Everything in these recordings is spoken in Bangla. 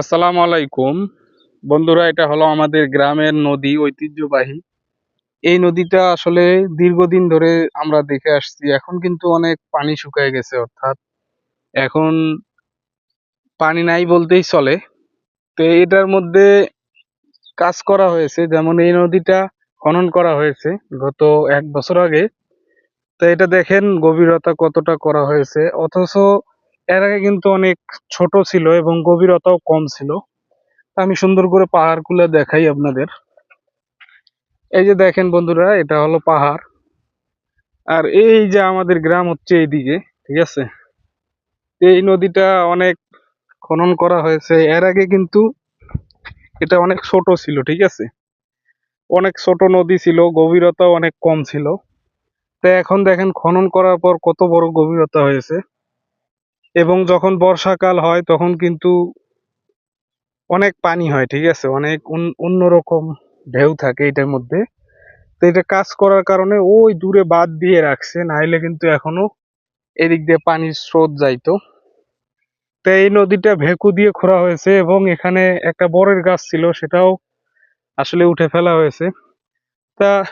আসসালামু আলাইকুম। বন্ধুরা, এটা হলো আমাদের গ্রামের নদী, ঐতিহ্যবাহী। এই নদীটা আসলে দীর্ঘদিন ধরে আমরা দেখে আসছি। এখন কিন্তু অনেক পানি শুকায় গেছে, অর্থাৎ এখন পানি নাই বলতেই চলে। তো এটার মধ্যে কাজ করা হয়েছে, যেমন এই নদীটা খনন করা হয়েছে গত এক বছর আগে। তো এটা দেখেন গভীরতা কতটা করা হয়েছে, অথচ এর আগে কিন্তু অনেক ছোট ছিল এবং গভীরতাও কম ছিল। আমি সুন্দর করে পাহাড় পাহাড়গুলো দেখাই আপনাদের। এই যে দেখেন বন্ধুরা, এটা হলো পাহাড়। আর এই যে আমাদের গ্রাম হচ্ছে এইদিকে, ঠিক আছে? এই নদীটা অনেক খনন করা হয়েছে। এর আগে কিন্তু এটা অনেক ছোট ছিল, ঠিক আছে? অনেক ছোট নদী ছিল, গভীরতাও অনেক কম ছিল। তো এখন দেখেন খনন করার পর কত বড় গভীরতা হয়েছে। এবং যখন বর্ষাকাল হয়, তখন কিন্তু অনেক পানি হয়, ঠিক আছে? অনেক অন্য- অন্যরকম ঢেউ থাকে এটার মধ্যে। তো এটা কাজ করার কারণে ওই দূরে বাদ দিয়ে রাখছে, নাইলে কিন্তু এখনও এদিক দিয়ে পানির স্রোত যাইতো। তো এই নদীটা ভেকু দিয়ে খোঁড়া হয়েছে এবং এখানে একটা বরের গাছ ছিল, সেটাও আসলে উঠে ফেলা হয়েছে। তা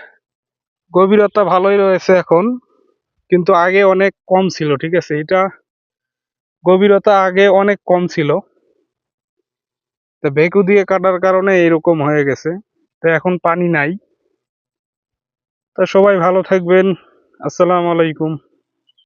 গভীরতা ভালোই রয়েছে এখন, কিন্তু আগে অনেক কম ছিল, ঠিক আছে? এটা গভীরতা আগে অনেক কম ছিল। তো ভেকু দিয়ে কাটার কারণে এরকম হয়ে গেছে। তো এখন পানি নাই। তো সবাই ভালো থাকবেন। আসসালামু আলাইকুম।